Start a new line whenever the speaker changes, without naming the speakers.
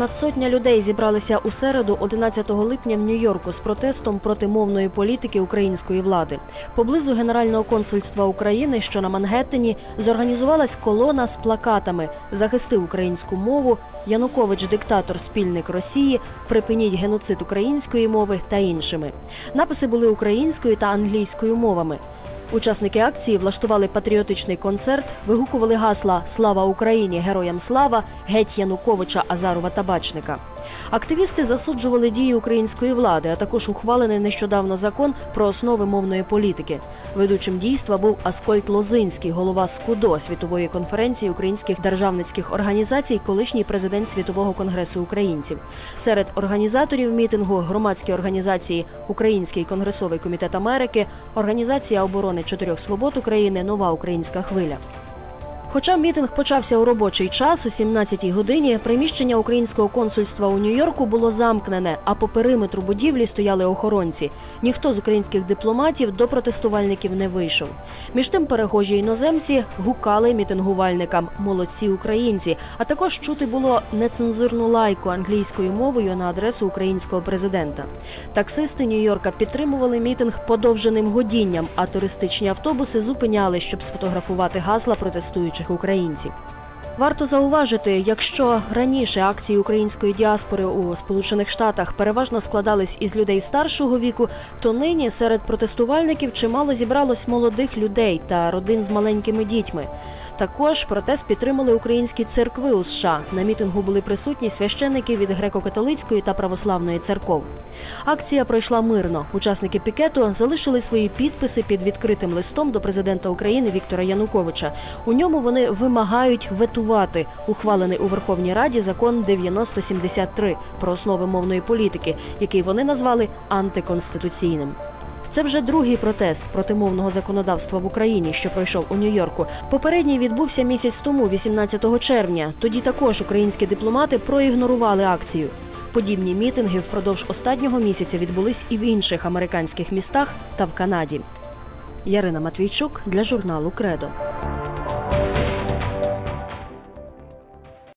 понад сотня людей зібралися у середу, 11 липня в Нью-Йорку з протестом проти мовної політики української влади. Поблизу Генерального консульства України, що на Мангеттені, зорганізувалась колона з плакатами Захисти українську мову, Янукович диктатор, спільник Росії, припиніть геноцид української мови та іншими. Написи були українською та англійською мовами. Учасники акції влаштували патріотичний концерт, вигукували гасла Слава Україні! Героям слава! Геть Януковича, Азарова Табачника. Активісти засуджували дії української влади, а також ухвалений нещодавно закон про основи мовної політики. Ведучим дійства був Аскольд Лозинський, голова СКУДО світової конференції українських державницьких організацій, колишній президент Світового конгресу українців. Серед організаторів мітингу громадські організації Український конгресовий комітет Америки, Організація оборони чотирьох свобод України, Нова Українська хвиля. Хоча мітинг почався у робочий час, о 17-й годині приміщення українського консульства у Нью-Йорку було замкнене, а по периметру будівлі стояли охоронці. Ніхто з українських дипломатів до протестувальників не вийшов. Між тим перехожі іноземці гукали мітингувальникам Молодці українці, а також чути було нецензурну лайку англійською мовою на адресу українського президента. Таксисти Нью-Йорка підтримували мітинг подовженим годінням, а туристичні автобуси зупиняли, щоб сфотографувати гасла протестуючих українців. Варто зауважити, якщо раніше акції української діаспори у Сполучених Штатах переважно складались із людей старшого віку, то нині серед протестувальників чимало зібралось молодих людей та родин з маленькими дітьми. Також протест підтримали українські церкви у США. На мітингу були присутні священники від греко-католицької та православної церков. Акція пройшла мирно. Учасники пікету залишили свої підписи під відкритим листом до президента України Віктора Януковича. У ньому вони вимагають ветувати ухвалений у Верховній Раді закон 9073 про основи мовної політики, який вони назвали антиконституційним. Це вже другий протест проти мовного законодавства в Україні, що пройшов у Нью-Йорку. Попередній відбувся місяць тому, 18 червня. Тоді також українські дипломати проігнорували акцію. Подібні мітинги впродовж останнього місяця відбулись і в інших американських містах та в Канаді. Ярина Матвійчук для журналу Кредо.